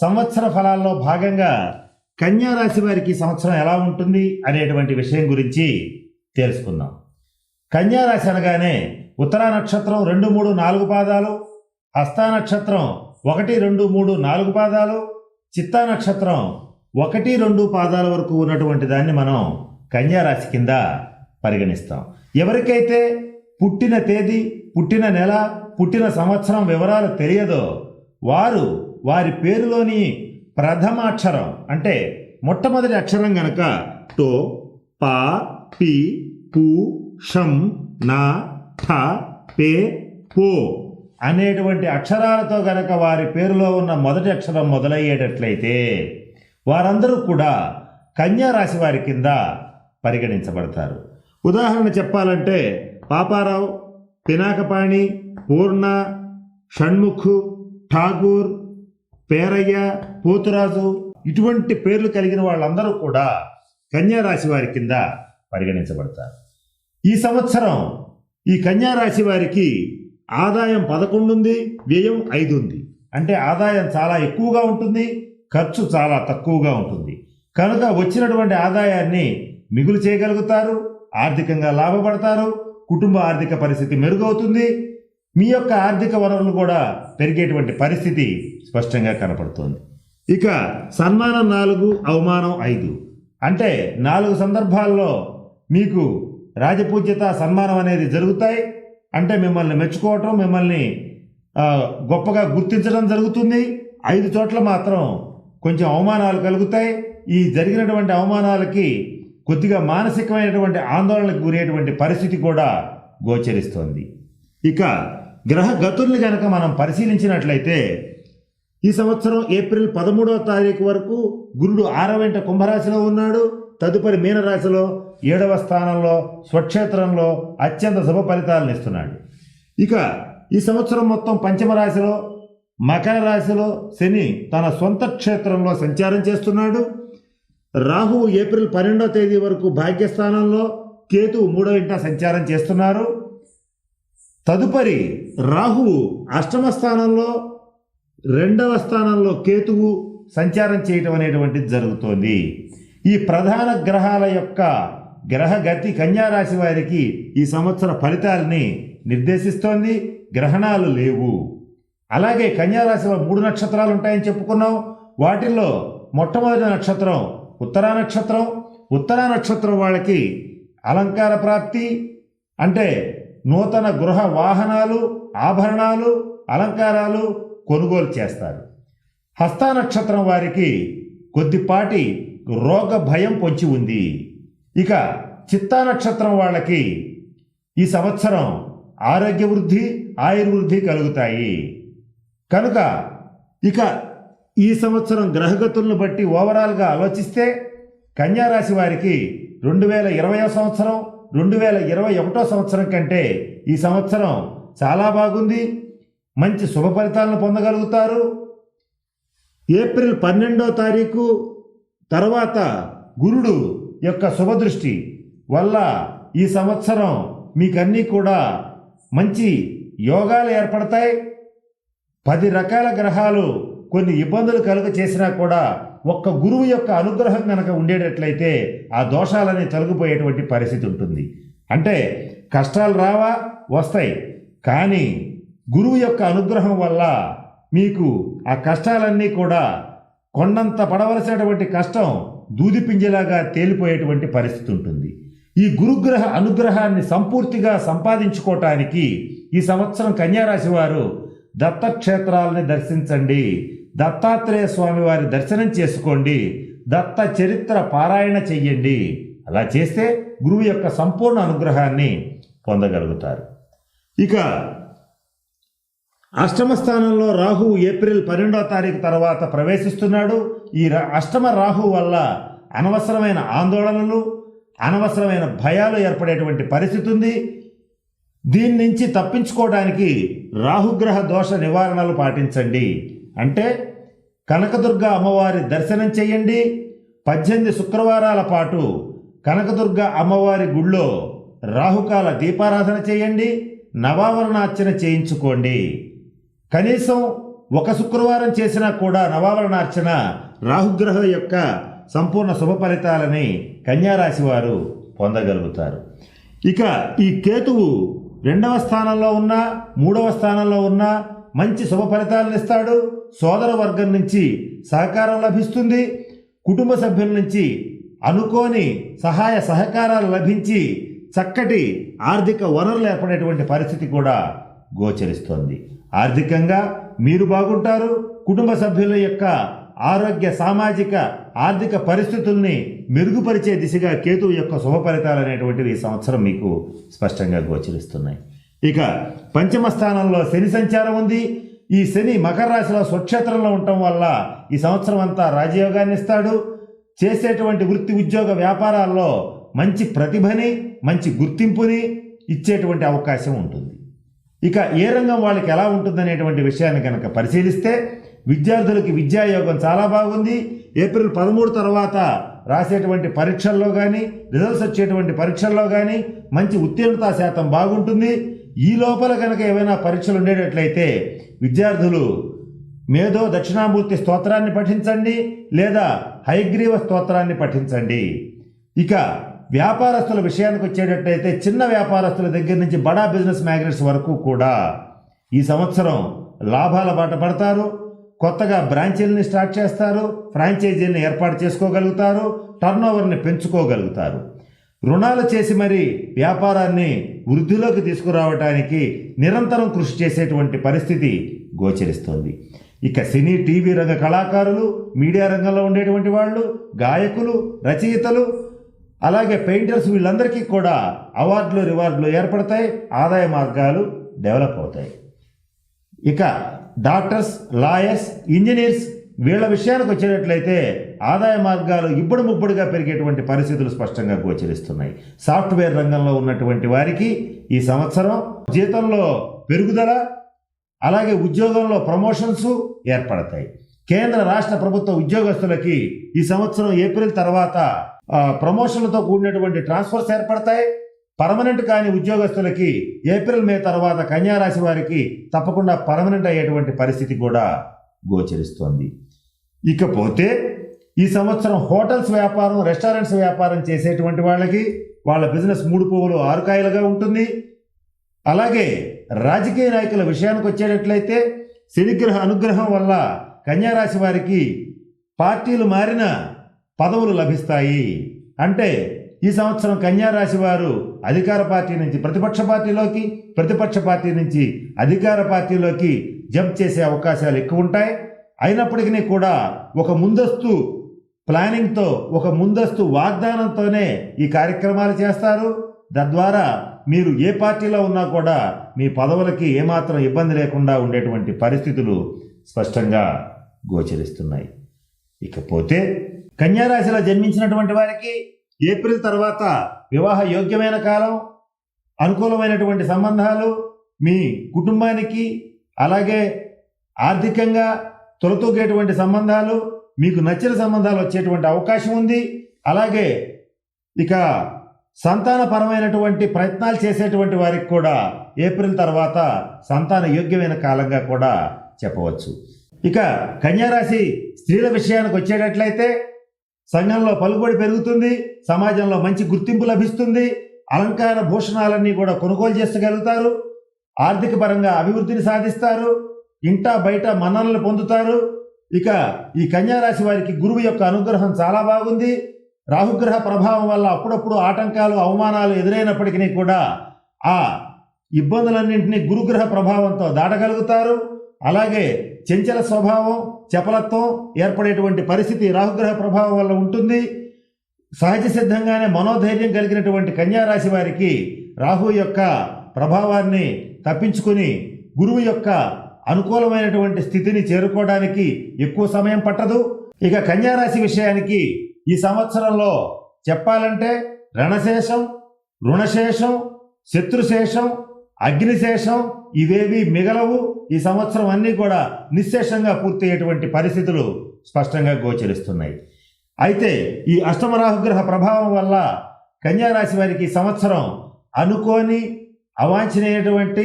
సంవత్సర ఫలాల్లో భాగంగా కన్యా రాశి వారికి సంవత్సరం ఎలా ఉంటుంది అనేటువంటి విషయం గురించి తెలుసుకుందాం. కన్యారాశి అనగానే ఉత్తరా నక్షత్రం రెండు మూడు నాలుగు పాదాలు హస్తా నక్షత్రం ఒకటి రెండు మూడు నాలుగు పాదాలు చిత్తా నక్షత్రం ఒకటి రెండు పాదాల వరకు ఉన్నటువంటి దాన్ని మనం కన్యారాశి కింద పరిగణిస్తాం. ఎవరికైతే పుట్టిన తేదీ పుట్టిన నెల పుట్టిన సంవత్సరం వివరాలు తెలియదో వారు వారి పేరులోని ప్రథమ అక్షరం అంటే మొట్టమొదటి అక్షరం గనక టో పా పి పు షం నా ఠ పే పో అనేటువంటి అక్షరాలతో గనక వారి పేరులో ఉన్న మొదటి అక్షరం మొదలయ్యేటట్లయితే వారందరూ కూడా కన్యా రాశి వారి కింద పరిగణించబడతారు. ఉదాహరణ చెప్పాలంటే పాపారావు పినాకపాణి పూర్ణ షణ్ముఖ్ ఠాగూర్ పేరయ్య పోతురాజు ఇటువంటి పేర్లు కలిగిన వాళ్ళందరూ కూడా కన్యా రాశి వారి కింద పరిగణించబడతారు. ఈ సంవత్సరం ఈ కన్యారాశి వారికి ఆదాయం పదకొండు ఉంది వ్యయం ఐదు ఉంది అంటే ఆదాయం చాలా ఎక్కువగా ఉంటుంది ఖర్చు చాలా తక్కువగా ఉంటుంది. కనుక వచ్చినటువంటి ఆదాయాన్ని మిగులు చేయగలుగుతారు ఆర్థికంగా లాభపడతారు కుటుంబ ఆర్థిక పరిస్థితి మెరుగవుతుంది మీ యొక్క ఆర్థిక వనరులు కూడా పెరిగేటువంటి పరిస్థితి స్పష్టంగా కనపడుతోంది. ఇక సన్మానం నాలుగు అవమానం ఐదు. అంటే నాలుగు సందర్భాల్లో మీకు రాజపూజ్యత సన్మానం అనేది జరుగుతాయి. అంటే మిమ్మల్ని మెచ్చుకోవటం మిమ్మల్ని గొప్పగా గుర్తించడం జరుగుతుంది. ఐదు చోట్ల మాత్రం కొంచెం అవమానాలు కలుగుతాయి. ఈ జరిగినటువంటి అవమానాలకి కొద్దిగా మానసికమైనటువంటి ఆందోళనకు గురయ్యేటువంటి పరిస్థితి కూడా గోచరిస్తోంది. ఇక గ్రహ గతుల్ని కనుక మనం పరిశీలించినట్లయితే ఈ సంవత్సరం ఏప్రిల్ పదమూడవ తారీఖు వరకు గురుడు ఆరవెంట కుంభరాశిలో ఉన్నాడు. తదుపరి మీనరాశిలో ఏడవ స్థానంలో స్వక్షేత్రంలో అత్యంత శుభ ఫలితాలను ఇస్తున్నాడు. ఇక ఈ సంవత్సరం మొత్తం పంచమ రాశిలో మకర రాశిలో శని తన సొంత క్షేత్రంలో సంచారం చేస్తున్నాడు. రాహువు ఏప్రిల్ పన్నెండవ తేదీ వరకు భాగ్యస్థానంలో కేతువు మూడో ఇంట సంచారం చేస్తున్నారు. తదుపరి రాహువు అష్టమ స్థానంలో రెండవ స్థానంలో కేతువు సంచారం చేయటం అనేటువంటిది జరుగుతోంది. ఈ ప్రధాన గ్రహాల యొక్క గ్రహ గతి కన్యారాశి వారికి ఈ సంవత్సర ఫలితాలని నిర్దేశిస్తోంది. గ్రహణాలు లేవు. అలాగే కన్యారాశిలో మూడు నక్షత్రాలు ఉంటాయని చెప్పుకున్నాం. వాటిల్లో మొట్టమొదటి నక్షత్రం ఉత్తరా నక్షత్రం. ఉత్తరా నక్షత్రం వాళ్ళకి అలంకార ప్రాప్తి అంటే నూతన గృహ వాహనాలు ఆభరణాలు అలంకారాలు కొనుగోలు చేస్తారు. హస్త నక్షత్రం వారికి కొద్దిపాటి రోగ భయం పొంచి ఉంది. ఇక చిత్తా నక్షత్రం వాళ్ళకి ఈ సంవత్సరం ఆరోగ్య వృద్ధి ఆయుర్వృద్ధి కలుగుతాయి. కనుక ఇక ఈ సంవత్సరం గ్రహగతులను బట్టి ఓవరాల్గా ఆలోచిస్తే కన్యారాశి వారికి రెండు వేల ఇరవయో సంవత్సరం రెండు వేల ఇరవై ఒకటో సంవత్సరం కంటే ఈ సంవత్సరం చాలా బాగుంది. మంచి శుభ ఫలితాలను పొందగలుగుతారు. ఏప్రిల్ పన్నెండో తారీఖు తర్వాత గురుడు యొక్క శుభదృష్టి వల్ల ఈ సంవత్సరం మీకన్నీ కూడా మంచి యోగాలు ఏర్పడతాయి. పది రకాల గ్రహాలు కొన్ని ఇబ్బందులు కలుగ చేసినా కూడా ఒక్క గురువు యొక్క అనుగ్రహం కనుక ఉండేటట్లయితే ఆ దోషాలని తొలగిపోయేటువంటి పరిస్థితి ఉంటుంది. అంటే కష్టాలు రావా? వస్తాయి. కానీ గురువు యొక్క అనుగ్రహం వల్ల మీకు ఆ కష్టాలన్నీ కూడా కొండంత పడవలసినటువంటి కష్టం దూదిపింజలాగా తేలిపోయేటువంటి పరిస్థితి ఉంటుంది. ఈ గురుగ్రహ అనుగ్రహాన్ని సంపూర్తిగా సంపాదించుకోవటానికి ఈ సంవత్సరం కన్యారాశి వారు దత్తక్షేత్రాలని దర్శించండి. దత్తాత్రేయ స్వామి వారి దర్శనం చేసుకోండి. దత్త చరిత్ర పారాయణ చెయ్యండి. అలా చేస్తే గురువు యొక్క సంపూర్ణ అనుగ్రహాన్ని పొందగలుగుతారు. ఇక అష్టమ స్థానంలో రాహు ఏప్రిల్ పన్నెండవ తారీఖు తర్వాత ప్రవేశిస్తున్నాడు. ఈ రా- అష్టమ రాహు వల్ల అనవసరమైన ఆందోళనలు అనవసరమైన భయాలు ఏర్పడేటువంటి పరిస్థితి ఉంది. దీని నుంచి తప్పించుకోవడానికి రాహుగ్రహ దోష నివారణలు పాటించండి. అంటే కనకదుర్గ అమ్మవారి దర్శనం చేయండి పద్దెనిమిది శుక్రవారాల పాటు కనకదుర్గ అమ్మవారి గుళ్ళో రాహుకాల దీపారాధన చేయండి నవావరణార్చన చేయించుకోండి. కనీసం ఒక శుక్రవారం చేసినా కూడా నవావరణార్చన రాహుగ్రహం యొక్క సంపూర్ణ శుభ ఫలితాలని కన్యారాశి వారు పొందగలుగుతారు. ఇక ఈ కేతువు రెండవ స్థానంలో ఉన్న మూడవ స్థానంలో ఉన్న మంచి శుభ ఫలితాలను ఇస్తాడు. సోదర వర్గం నుంచి సహకారం లభిస్తుంది. కుటుంబ సభ్యుల నుంచి అనుకోని సహాయ సహకారాలు లభించి చక్కటి ఆర్థిక వనరులు ఏర్పడేటువంటి పరిస్థితి కూడా గోచరిస్తోంది. ఆర్థికంగా మీరు బాగుంటారు. కుటుంబ సభ్యుల యొక్క ఆరోగ్య సామాజిక ఆర్థిక పరిస్థితుల్ని మెరుగుపరిచే దిశగా కేతువు యొక్క శుభ ఫలితాలు అనేటువంటివి ఈ సంవత్సరం మీకు స్పష్టంగా గోచరిస్తున్నాయి. ఇక పంచమ స్థానంలో శని సంచారం ఉంది. ఈ శని మకర రాశిలో స్వక్షేత్రంలో ఉండటం వల్ల ఈ సంవత్సరం అంతా రాజయోగాన్ని ఇస్తాడు. చేసేటువంటి వృత్తి ఉద్యోగ వ్యాపారాల్లో మంచి ప్రతిభని మంచి గుర్తింపుని ఇచ్చేటువంటి అవకాశం ఉంటుంది. ఇక ఏ రంగం వాళ్ళకి ఎలా ఉంటుందనేటువంటి విషయాన్ని కనుక పరిశీలిస్తే విద్యార్థులకి విద్యాయోగం చాలా బాగుంది. ఏప్రిల్ పదమూడు తర్వాత రాసేటువంటి పరీక్షల్లో కానీ రిజల్ట్స్ వచ్చేటువంటి పరీక్షల్లో కానీ మంచి ఉత్తీర్ణతా శాతం బాగుంటుంది. ఈ లోపల కనుక ఏమైనా పరీక్షలు ఉండేటట్లయితే విద్యార్థులు మేధో దక్షిణామూర్తి స్తోత్రాన్ని పఠించండి లేదా హైగ్రీవ స్తోత్రాన్ని పఠించండి. ఇక వ్యాపారస్తుల విషయానికి వచ్చేటట్టయితే చిన్న వ్యాపారస్తుల దగ్గర నుంచి బడా బిజినెస్ మ్యాగ్నెట్స్ వరకు కూడా ఈ సంవత్సరం లాభాల బాట పడతారు. కొత్తగా బ్రాంచీలని స్టార్ట్ చేస్తారు. ఫ్రాంచైజీని ఏర్పాటు చేసుకోగలుగుతారు. టర్నోవర్ని పెంచుకోగలుగుతారు. రుణాలు చేసి మరి వ్యాపారాన్ని వృద్ధిలోకి తీసుకురావటానికి నిరంతరం కృషి చేసేటువంటి పరిస్థితి గోచరిస్తోంది. ఇక సినీ టీవీ రంగ కళాకారులు మీడియా రంగంలో ఉండేటువంటి వాళ్ళు గాయకులు రచయితలు అలాగే పెయింటర్స్ వీళ్ళందరికీ కూడా అవార్డులు రివార్డులు ఏర్పడతాయి ఆదాయ మార్గాలు డెవలప్ అవుతాయి. ఇక డాక్టర్స్ లాయర్స్ ఇంజనీర్స్ వీళ్ళ విషయానికి వచ్చేటట్లయితే ఆదాయ మార్గాలు ఇప్పుడు ముప్పుడుగా పెరిగేటువంటి పరిస్థితులు స్పష్టంగా గోచరిస్తున్నాయి. సాఫ్ట్వేర్ రంగంలో ఉన్నటువంటి వారికి ఈ సంవత్సరం జీతంలో పెరుగుదల అలాగే ఉద్యోగంలో ప్రమోషన్స్ ఏర్పడతాయి. కేంద్ర రాష్ట్ర ప్రభుత్వ ఉద్యోగస్తులకి ఈ సంవత్సరం ఏప్రిల్ తర్వాత ప్రమోషన్లతో కూడినటువంటి ట్రాన్స్ఫర్స్ ఏర్పడతాయి. పర్మనెంట్ కాని ఉద్యోగస్తులకి ఏప్రిల్ మే తర్వాత కన్యా రాశి వారికి తప్పకుండా పర్మనెంట్ అయ్యేటువంటి పరిస్థితి కూడా గోచరిస్తోంది. ఇకపోతే ఈ సంవత్సరం హోటల్స్ వ్యాపారం రెస్టారెంట్స్ వ్యాపారం చేసేటువంటి వాళ్ళకి వాళ్ళ బిజినెస్ మూడు పువ్వులు ఆరుకాయలుగా ఉంటుంది. అలాగే రాజకీయ నాయకుల విషయానికి వచ్చేటట్లయితే శనిగ్రహ అనుగ్రహం వల్ల కన్యారాశి వారికి పార్టీలు మారిన పదవులు లభిస్తాయి. అంటే ఈ సంవత్సరం కన్యారాశి వారు అధికార పార్టీ నుంచి ప్రతిపక్ష పార్టీలోకి ప్రతిపక్ష పార్టీ నుంచి అధికార పార్టీలోకి జంప్ చేసే అవకాశాలు ఎక్కువ ఉంటాయి. అయినప్పటికీ కూడా ఒక ముందస్తు ప్లానింగ్తో ఒక ముందస్తు వాగ్దానంతోనే ఈ కార్యక్రమాలు చేస్తారు. తద్వారా మీరు ఏ పార్టీలో ఉన్నా కూడా మీ పదవులకి ఏమాత్రం ఇబ్బంది లేకుండా ఉండేటువంటి పరిస్థితులు స్పష్టంగా గోచరిస్తున్నాయి. ఇకపోతే కన్యారాశిలో జన్మించినటువంటి వారికి ఏప్రిల్ తర్వాత వివాహ యోగ్యమైన కాలం అనుకూలమైనటువంటి సంబంధాలు మీ కుటుంబానికి అలాగే ఆర్థికంగా తొలతూగేటువంటి సంబంధాలు మీకు నచ్చిన సంబంధాలు వచ్చేటువంటి అవకాశం ఉంది. అలాగే ఇక సంతానపరమైనటువంటి ప్రయత్నాలు చేసేటువంటి వారికి కూడా ఏప్రిల్ తర్వాత సంతాన యోగ్యమైన కాలంగా కూడా చెప్పవచ్చు. ఇక కన్యారాశి స్త్రీల విషయానికి వచ్చేటట్లయితే సంఘంలో పలుకుబడి పెరుగుతుంది. సమాజంలో మంచి గుర్తింపు లభిస్తుంది. అలంకార భూషణాలన్నీ కూడా కొనుగోలు చేసుకోగలుగుతారు. ఆర్థిక పరంగా అభివృద్ధిని సాధిస్తారు. ఇంటా బయట మన్ననలు పొందుతారు. ఇక ఈ కన్యారాశి వారికి గురువు యొక్క అనుగ్రహం చాలా బాగుంది. రాహుగ్రహ ప్రభావం వల్ల అప్పుడప్పుడు ఆటంకాలు అవమానాలు ఎదురైనప్పటికీ కూడా ఆ ఇబ్బందులన్నింటినీ గురుగ్రహ ప్రభావంతో దాటగలుగుతారు. అలాగే చెంచల స్వభావం చపలత్వం ఏర్పడేటువంటి పరిస్థితి రాహుగ్రహ ప్రభావం వల్ల ఉంటుంది. సహజ సిద్ధంగానే మనోధైర్యం కలిగినటువంటి కన్యారాశి వారికి రాహు యొక్క ప్రభావాన్ని తప్పించుకుని గురువు యొక్క అనుకూలమైనటువంటి స్థితిని చేరుకోవడానికి ఎక్కువ సమయం పట్టదు. ఇక కన్యారాశి విషయానికి ఈ సంవత్సరంలో చెప్పాలంటే రణశేషం రుణశేషం శత్రుశేషం అగ్నిశేషం ఇవేవి మిగలవు. ఈ సంవత్సరం అన్నీ కూడా నిశ్శేషంగా పూర్తయ్యేటువంటి పరిస్థితులు స్పష్టంగా గోచరిస్తున్నాయి. అయితే ఈ అష్టమ రాహుగ్రహ ప్రభావం వల్ల కన్యారాశి వారికి సంవత్సరం అనుకోని అవాంఛనీయటువంటి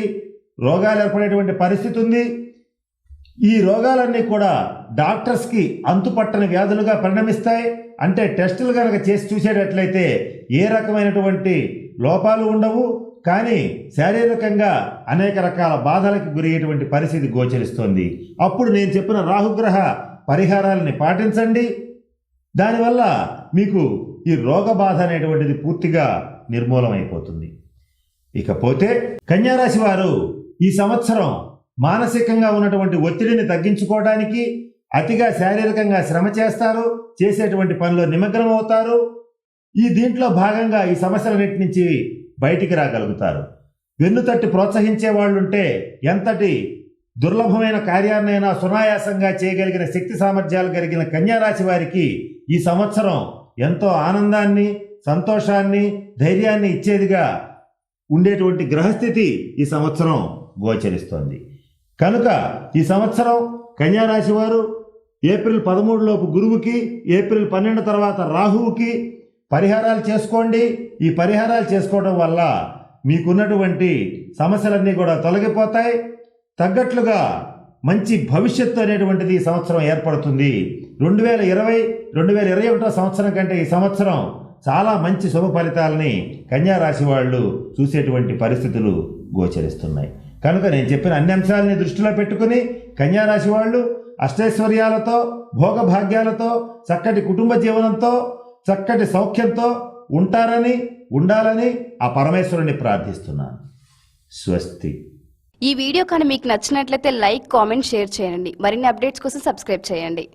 రోగాలు ఏర్పడేటువంటి పరిస్థితి ఉంది. ఈ రోగాలన్నీ కూడా డాక్టర్స్కి అంతుపట్టని వ్యాధులుగా పరిణమిస్తాయి. అంటే టెస్టులు కనుక చేసి చూసేటట్లయితే ఏ రకమైనటువంటి లోపాలు ఉండవు. కానీ శారీరకంగా అనేక రకాల బాధలకు గురయ్యేటువంటి పరిస్థితి గోచరిస్తోంది. అప్పుడు నేను చెప్పిన రాహుగ్రహ పరిహారాలని పాటించండి. దానివల్ల మీకు ఈ రోగ బాధ అనేటువంటిది పూర్తిగా నిర్మూలమైపోతుంది. ఇకపోతే కన్యారాశి వారు ఈ సంవత్సరం మానసికంగా ఉన్నటువంటి ఒత్తిడిని తగ్గించుకోవడానికి అతిగా శారీరకంగా శ్రమ చేస్తారు చేసేటువంటి పనిలో నిమగ్నం అవుతారు. ఈ దీంట్లో భాగంగా ఈ సమస్యలన్నిటి నుంచి బయటికి రాగలుగుతారు. వెన్నుతట్టి ప్రోత్సహించే వాళ్ళుంటే ఎంతటి దుర్లభమైన కార్యాన్నైనా సునాయాసంగా చేయగలిగిన శక్తి సామర్థ్యాలు కలిగిన కన్యారాశి వారికి ఈ సంవత్సరం ఎంతో ఆనందాన్ని సంతోషాన్ని ధైర్యాన్ని ఇచ్చేదిగా ఉండేటువంటి గ్రహస్థితి ఈ సంవత్సరం. గోచరిస్తోంది. కనుక ఈ సంవత్సరం కన్యారాశి వారు ఏప్రిల్ పదమూడులోపు గురువుకి ఏప్రిల్ పన్నెండు తర్వాత రాహువుకి పరిహారాలు చేసుకోండి. ఈ పరిహారాలు చేసుకోవడం వల్ల మీకున్నటువంటి సమస్యలన్నీ కూడా తొలగిపోతాయి. తగ్గట్లుగా మంచి భవిష్యత్తు అనేటువంటిది ఈ సంవత్సరం ఏర్పడుతుంది. రెండు వేల ఇరవై రెండు వేల ఇరవై ఒకటో సంవత్సరం కంటే ఈ సంవత్సరం చాలా మంచి శుభ ఫలితాలని కన్యా రాశి వాళ్ళు చూసేటువంటి పరిస్థితులు గోచరిస్తున్నాయి. కనుక నేను చెప్పిన అన్ని అంశాలని దృష్టిలో పెట్టుకుని కన్యా రాశి వాళ్ళు అష్టైశ్వర్యాలతో భోగభాగ్యాలతో చక్కటి కుటుంబ జీవనంతో చక్కటి సౌఖ్యంతో ఉంటారని ఉండాలని ఆ పరమేశ్వరుని ప్రార్థిస్తున్నాను. స్వస్తి. ఈ వీడియో కానీ మీకు నచ్చినట్లయితే లైక్ కామెంట్ షేర్ చేయండి. మరిన్ని అప్డేట్స్ కోసం సబ్స్క్రైబ్ చేయండి.